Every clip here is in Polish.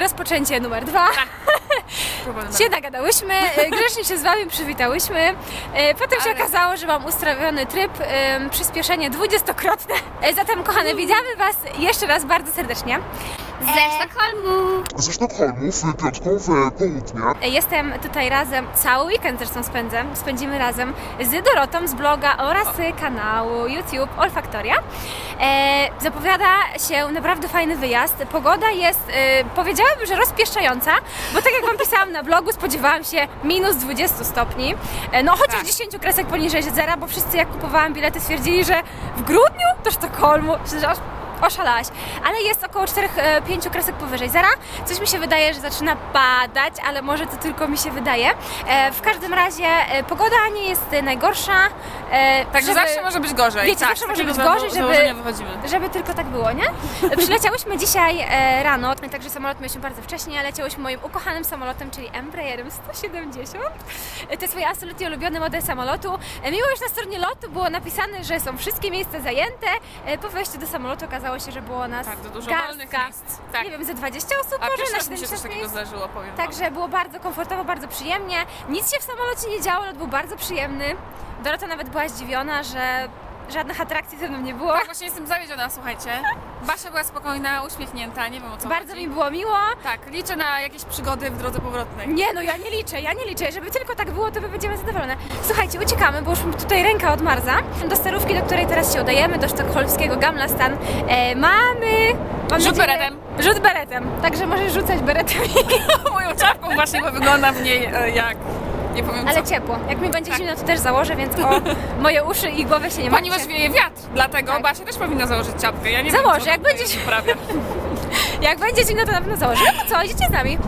rozpoczęcie numer dwa. Próbujemy. Się nagadałyśmy, y, grzecznie się z Wami przywitałyśmy. Y, Potem się okazało, że mam ustawiony tryb, przyspieszenie dwudziestokrotne. Zatem kochane, witamy Was jeszcze raz bardzo serdecznie. Ze Sztokholmu. ze Sztokholmu w piątkowe południe. Jestem tutaj razem, cały weekend zresztą spędzę, spędzimy razem z Dorotą z bloga oraz kanału YouTube Olfaktoria. E, zapowiada się naprawdę fajny wyjazd. Pogoda jest, e, powiedziałabym, że rozpieszczająca, bo tak jak Wam pisałam na blogu, spodziewałam się minus 20 stopni. E, no chociaż Tak. 10 kresek poniżej zera, bo wszyscy jak kupowałam bilety stwierdzili, że w grudniu do Sztokholmu, że aż oszalałaś. Ale jest około 4-5 kresek powyżej zera. Coś mi się wydaje, że zaczyna padać, ale może to tylko mi się wydaje. E, w każdym razie e, pogoda nie jest e, najgorsza. E, Także żeby- zawsze może być gorzej. Wiecie, tak, zawsze może być gorzej, żeby- żeby tylko tak było, nie? Przyleciałyśmy dzisiaj e, rano, także samolot mieliśmy bardzo wcześnie, leciałyśmy moim ukochanym samolotem, czyli Embraerem 170. E, To jest mój absolutnie ulubiony model samolotu. E, Mimo, że na stronie lotu było napisane, że są wszystkie miejsca zajęte, e, po wejściu do samolotu okazało się, że było nas Tak, dużo garstka. miejsc. Tak. Nie wiem, ze 20 osób A może na raz mi się coś 70 takiego zdarzyło, powiem wam. Także było bardzo komfortowo, bardzo przyjemnie. Nic się w samolocie nie działo, lot był bardzo przyjemny. Dorota nawet była zdziwiona, że żadnych atrakcji ze mną nie było. Tak, właśnie jestem zawiedziona, słuchajcie. Basia była spokojna, uśmiechnięta, nie wiem o co Bardzo chodzi. mi było miło. Tak, liczę na jakieś przygody w drodze powrotnej. Nie, no ja nie liczę, ja nie liczę. Żeby tylko tak było, to my będziemy zadowolone. Słuchajcie, uciekamy, bo już mi tutaj ręka odmarza. Do starówki, do której teraz się udajemy, do sztokholmskiego Gamla Stan. E, mamy... Mam Rzut nadzieję- beretem. Rzut beretem. Także możesz rzucać beretem, Moją czapką właśnie, bo wygląda w niej e, jak... Nie powiem ale co. ciepło. Jak mi będzie Tak. zimno, to też założę, więc o moje uszy i głowę się nie martwcie. Ponieważ wieje wiatr, dlatego Tak. Basia też powinna założyć czapkę. Ja nie Założę, wiem, jak będzie- Uprawia. Jak będzie zimno, to na pewno założę. No to co, idziecie z nami?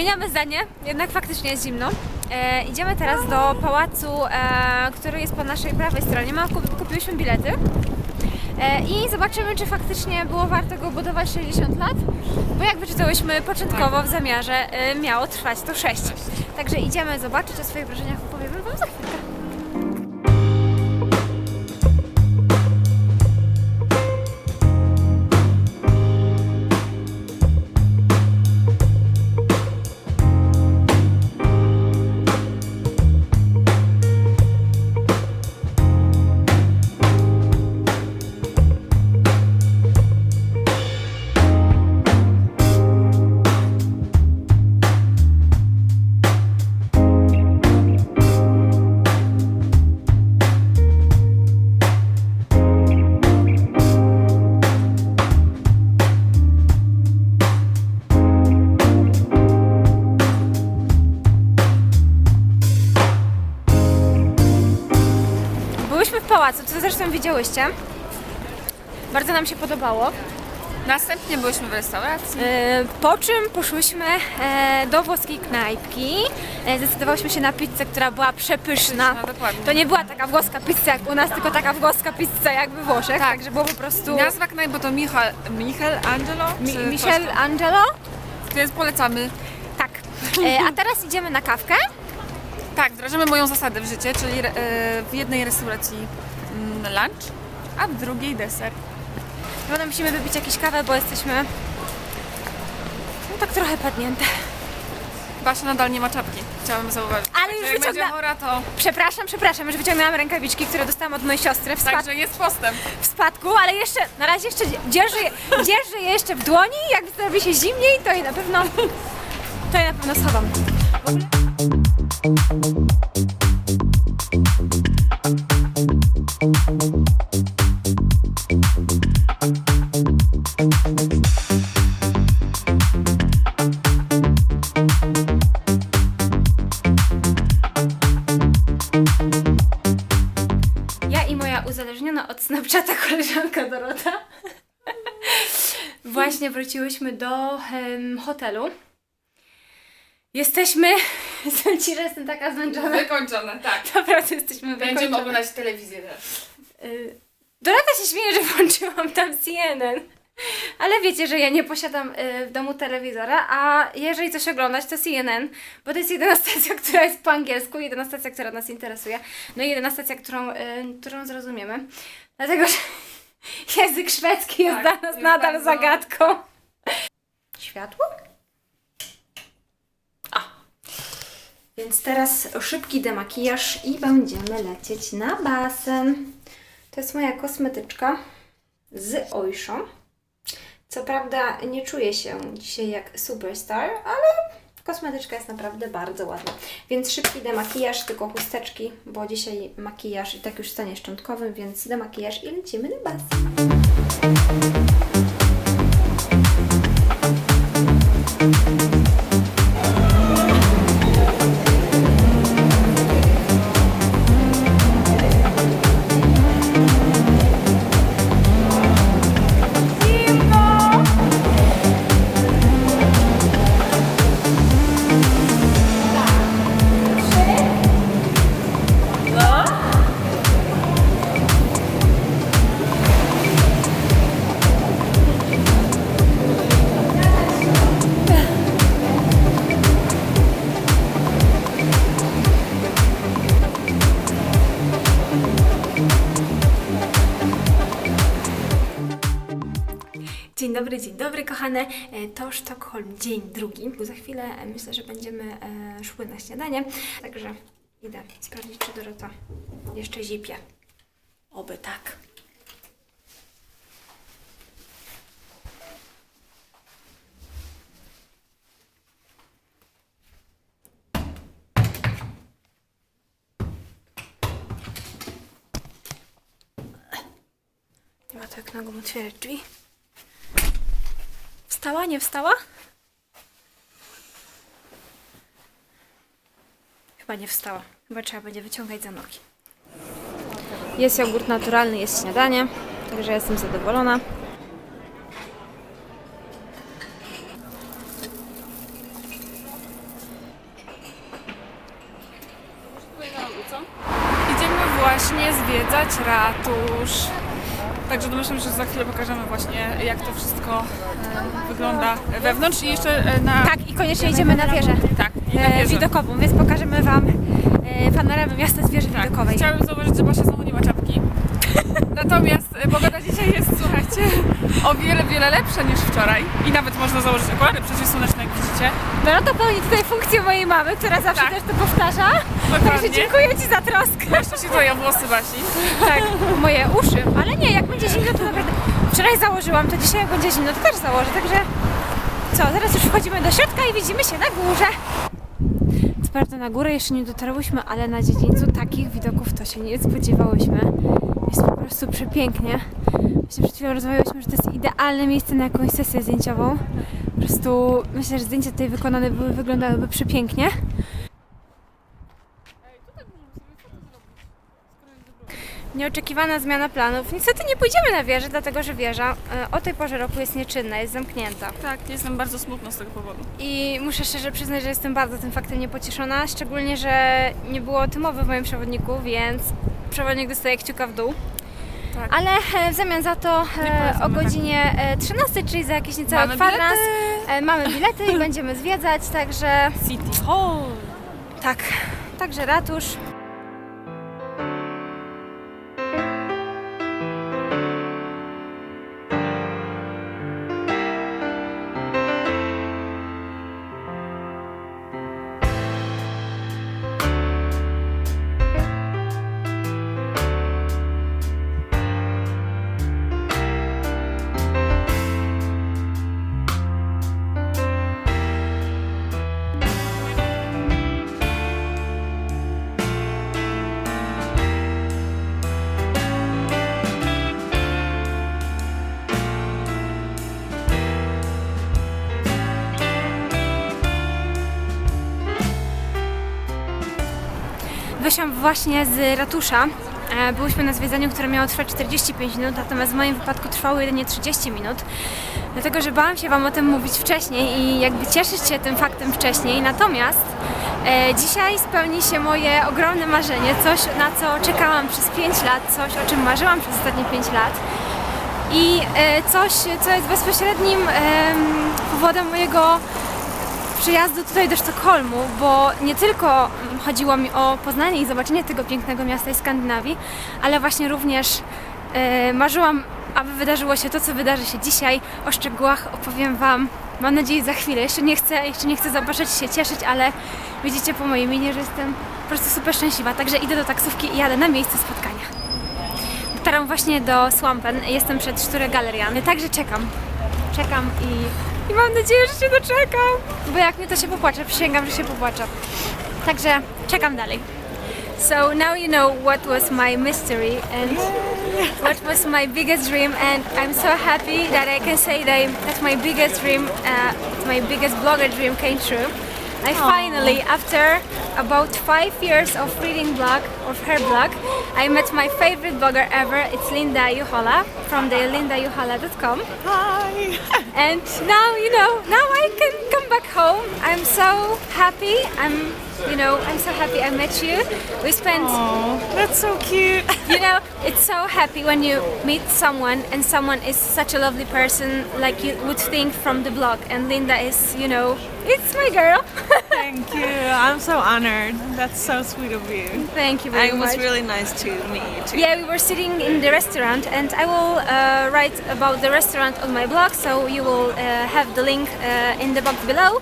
Zmieniamy zdanie, jednak faktycznie jest zimno. E, idziemy teraz do pałacu, e, który jest po naszej prawej stronie. Ma, kup, kupiłyśmy bilety. E, I zobaczymy, czy faktycznie było warto go budować 60 lat, bo jak wyczytałyśmy początkowo w zamiarze, e, miało trwać to 6. Także idziemy zobaczyć o swoich wrażeniach, pałacu, co zresztą widziałyście. Bardzo nam się podobało. Następnie byliśmy w restauracji. E, Po czym poszłyśmy e, do włoskiej knajpki. E, Zdecydowałyśmy się na pizzę, która była przepyszna. Dokładnie. To nie była taka włoska pizza jak u nas, tylko taka włoska pizza jak we Włoszech. Tak. Także było po prostu Nazwa knajpy to Michal, Michel Angelo? Mi- czy coś Michel tam? Angelo. Więc polecamy. Tak. E, A teraz idziemy na kawkę. Tak, wdrażamy moją zasadę w życie, czyli e, w jednej restauracji lunch, a w drugiej deser. Potem musimy wypić jakieś kawę, bo jesteśmy no tak trochę padnięte. Basia nadal nie ma czapki, chciałabym zauważyć. Ale już jak będzie wyciągna- chora, to Przepraszam, przepraszam, że wyciągnęłam rękawiczki, które dostałam od mojej siostry w, spad- także jest postęp. w spadku, ale jeszcze, na razie jeszcze dzierżę, je- dzierżę je jeszcze w dłoni, jak zrobi się zimniej, to je na pewno, to je na pewno schowam. W ogóle... Właśnie wróciłyśmy do em, hotelu. Jesteśmy. Jestem ci, że jestem taka zmęczona. Wykończone, tak. Naprawdę jesteśmy Będziemy wykończone. oglądać telewizję też. Y, Dorota się śmieje, że włączyłam tam CNN. Ale wiecie, że ja nie posiadam y, w domu telewizora, a jeżeli coś oglądać, to CNN, bo to jest jedyna stacja, która jest po angielsku, jedyna stacja, która nas interesuje, no i jedyna stacja, którą, y, którą zrozumiemy. Dlatego, że język szwedzki jest Tak, dla nas nadal bardzo- zagadką. Światło? A. Więc teraz szybki demakijaż i będziemy lecieć na basen. To jest moja kosmetyczka z Oysho. Co prawda nie czuję się dzisiaj jak superstar, ale kosmetyczka jest naprawdę bardzo ładna. Więc szybki demakijaż, tylko chusteczki, bo dzisiaj makijaż i tak już w stanie szczątkowym, więc demakijaż i lecimy na basen. Dzień dobry, kochane. E, To Sztokholm, dzień drugi. Za chwilę e, myślę, że będziemy e, szły na śniadanie. Także idę sprawdzić, czy Dorota jeszcze zipie. Oby tak. Nie ma to jak nogą otwierać drzwi. Wstała, nie wstała? Chyba nie wstała. Chyba trzeba będzie wyciągać za nogi. Jest jogurt naturalny, jest śniadanie, także jestem zadowolona. Idziemy właśnie zwiedzać ratusz. Także domyślam, że za chwilę pokażemy właśnie jak to wszystko wygląda wewnątrz i jeszcze e, na... Tak, i koniecznie idziemy na wieżę Tak, na e, wieżę. widokową, więc pokażemy Wam e, panoramę miasta z wieży Tak, widokowej. chciałabym zauważyć, że Basia znowu nie ma czapki. Natomiast pogoda dzisiaj jest, słuchajcie, o wiele, wiele lepsza niż wczoraj. I nawet można założyć okulary przeciwsłoneczne, jak widzicie. Dorota pełni tutaj funkcję mojej mamy, która zawsze Tak. też to powtarza. Także Dokładnie. dziękuję Ci za troskę. Jeszcze się toją włosy Basi. Tak, moje uszy. Ale nie, jak będzie zimno, to naprawdę. Wczoraj założyłam, to dzisiaj jak będzie zimno, to też założę. Także co, zaraz już wchodzimy do środka i widzimy się na górze. Co prawda na górę jeszcze nie dotarłyśmy, ale na dziedzińcu takich widoków to się nie spodziewałyśmy. Jest po prostu przepięknie. Właśnie przed chwilą rozmawiałyśmy, że to jest idealne miejsce na jakąś sesję zdjęciową. Po prostu myślę, że zdjęcia tutaj wykonane były, wyglądałyby przepięknie. Nieoczekiwana zmiana planów. Niestety nie pójdziemy na wieżę, dlatego że wieża e, o tej porze roku jest nieczynna, jest zamknięta. Tak, jestem bardzo smutna z tego powodu. I muszę szczerze przyznać, że jestem bardzo tym faktem niepocieszona, szczególnie, że nie było o tym mowy w moim przewodniku, więc przewodnik dostaje kciuka w dół. Tak. Ale e, w zamian za to e, o godzinie e, 13, czyli za jakiś niecały Mamy kwadrans, bilety. mamy bilety i będziemy zwiedzać, także City Hall. tak, także ratusz. Wyszłam właśnie z ratusza E, Byłyśmy na zwiedzaniu, które miało trwać 45 minut, natomiast w moim wypadku trwało jedynie 30 minut. Dlatego, że bałam się Wam o tym mówić wcześniej i jakby cieszyć się tym faktem wcześniej. Natomiast e, dzisiaj spełni się moje ogromne marzenie, coś na co czekałam przez 5 lat, coś o czym marzyłam przez ostatnie 5 lat. I e, coś, co jest bezpośrednim em, powodem mojego przyjazdu tutaj do Sztokholmu, bo nie tylko mm, chodziło mi o poznanie i zobaczenie tego pięknego miasta i Skandynawii, ale właśnie również e, marzyłam, aby wydarzyło się to, co wydarzy się dzisiaj. O szczegółach opowiem Wam, mam nadzieję, za chwilę. Jeszcze nie chcę, jeszcze nie chcę zobaczyć się cieszyć, ale widzicie po mojej minie, że jestem po prostu super szczęśliwa. Także idę do taksówki i jadę na miejsce spotkania. Dotarłam właśnie do Swampen, jestem przed Szture Galeriany, także czekam. Czekam i, i mam nadzieję, że się doczekam. Bo jak nie, to się popłaczę, przysięgam, że się popłaczę. Także czekam dalej. So now you know what was my mystery and what was my biggest dream and I'm so happy that I can say that, that my biggest dream, uh, my biggest blogger dream came true. I finally, after about five years of reading blog, of her blog, I met my favorite blogger ever. It's Linda Juhola from the. Hi. And now, you know, now I can come back home. I'm so happy. I'm, you know, I'm so happy I met you. We spent Oh, that's so cute. you know, it's so happy when you meet someone and someone is such a lovely person like you would think from the blog. And Linda is, you know, it's my girl. Thank you. I'm so honored. That's so sweet of you. Thank you very And it was much. really nice to meet you too. Yeah, we were sitting in the restaurant, and I will uh, write about the restaurant on my blog, so you will uh, have the link uh, in the box below.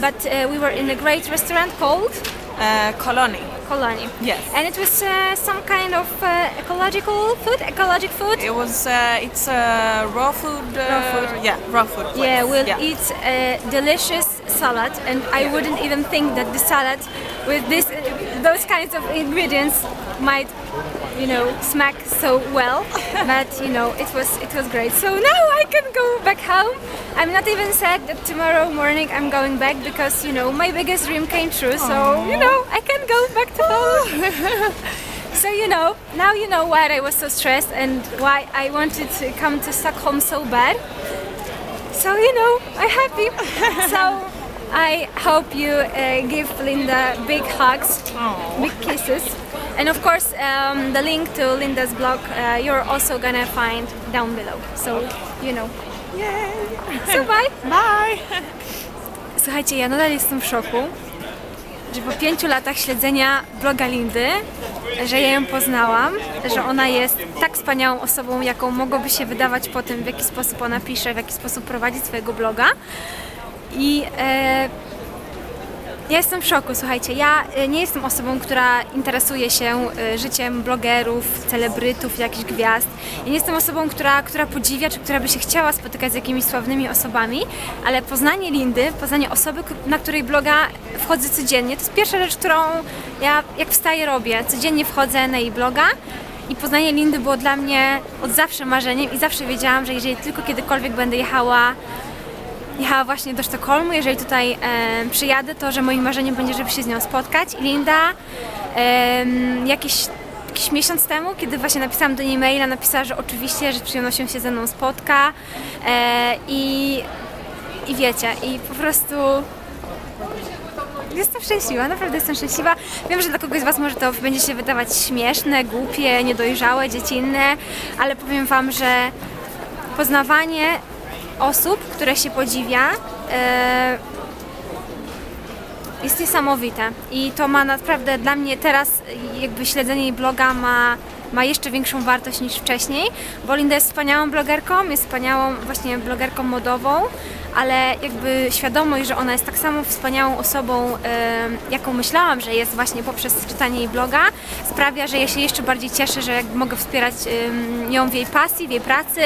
But uh, we were in a great restaurant called Uh, Colony. Koloni. Yes. And it was uh, some kind of uh, ecological food, ecologic food. It was. Uh, it's uh, raw food. Uh, Raw food. Yeah, raw food. place. Yeah, we'll yeah. eat a delicious salad, and I wouldn't even think that the salad with this, those kinds of ingredients might, you know, smack so well. but you know, it was it was great. So now I can go back home. I'm not even sad that tomorrow morning I'm going back because you know my biggest dream came true. So you know I can go back to home. So you know, now you know why I was so stressed and why I wanted to come to Stockholm so bad. So you know, I'm happy. so I hope you uh, give Linda big hugs, big kisses, and of course um, the link to Linda's blog uh, you're also gonna find down below. So you know. Yay. So bye. Bye. Słuchajcie, ja nadal jestem w szoku, że po pięciu latach śledzenia bloga Lindy, że ja ją poznałam, że ona jest tak wspaniałą osobą, jaką mogłoby się wydawać po tym, w jaki sposób ona pisze, w jaki sposób prowadzi swojego bloga. I e, ja jestem w szoku, słuchajcie. Ja e, nie jestem osobą, która interesuje się e, życiem blogerów, celebrytów, jakichś gwiazd. Ja nie jestem osobą, która, która podziwia, czy która by się chciała spotykać z jakimiś sławnymi osobami, ale poznanie Lindy, poznanie osoby, na której bloga wchodzę codziennie, to jest pierwsza rzecz, którą ja jak wstaję robię. Codziennie wchodzę na jej bloga. I poznanie Lindy było dla mnie od zawsze marzeniem i zawsze wiedziałam, że jeżeli tylko kiedykolwiek będę jechała jechała właśnie do Sztokholmu. Jeżeli tutaj e, przyjadę, to że moim marzeniem będzie, żeby się z nią spotkać. I Linda e, jakiś, jakiś miesiąc temu, kiedy właśnie napisałam do niej maila, napisała, że oczywiście, że z przyjemnością się ze mną spotka. E, i, I wiecie, i po prostu Jestem szczęśliwa, naprawdę jestem szczęśliwa. Wiem, że dla kogoś z Was może to będzie się wydawać śmieszne, głupie, niedojrzałe, dziecinne, ale powiem Wam, że poznawanie osób, które się podziwia, e, jest niesamowite. I to ma naprawdę dla mnie teraz jakby śledzenie jej bloga ma, ma jeszcze większą wartość niż wcześniej, bo Linda jest wspaniałą blogerką, jest wspaniałą właśnie blogerką modową, ale jakby świadomość, że ona jest tak samo wspaniałą osobą, jaką myślałam, że jest właśnie poprzez czytanie jej bloga, sprawia, że ja się jeszcze bardziej cieszę, że mogę wspierać ją w jej pasji, w jej pracy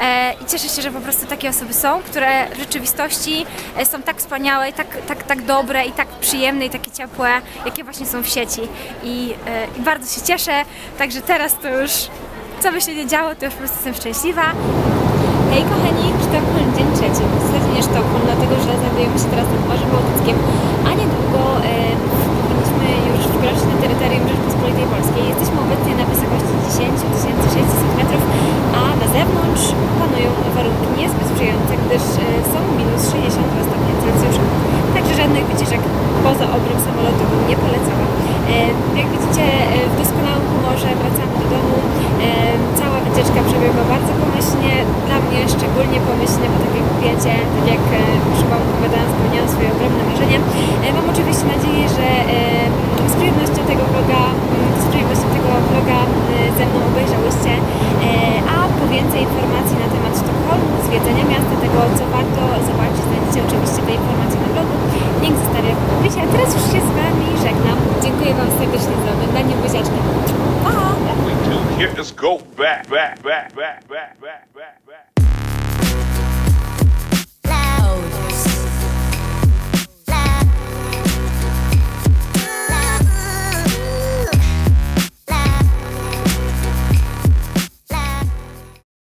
e, i cieszę się, że po prostu takie osoby są, które w rzeczywistości e, są tak wspaniałe, tak, tak, tak dobre i tak przyjemne i takie ciepłe, jakie właśnie są w sieci. I, e, i bardzo się cieszę, także teraz to już co by się nie działo, to już po prostu jestem szczęśliwa. Hej kochani, Sztokholm, dzień trzeci pewnie Sztokholm, dlatego że znajdujemy się teraz nad Morzem Bałtyckim, a niedługo e, powinniśmy już wkroczyć na terytorium Rzeczpospolitej Polskiej. Jesteśmy obecnie na wysokości 10 600 metrów, a informacji na temat Sztokholmu, zwiedzenia miasta, tego co warto zobaczyć, znajdziecie oczywiście te informacje na blogu. Link zostawię w opisie, a teraz już się z Wami żegnam. Dziękuję Wam serdecznie za oglądanie, buziaczki. Pa! Here is go back, back, back, back, back, back, back, back.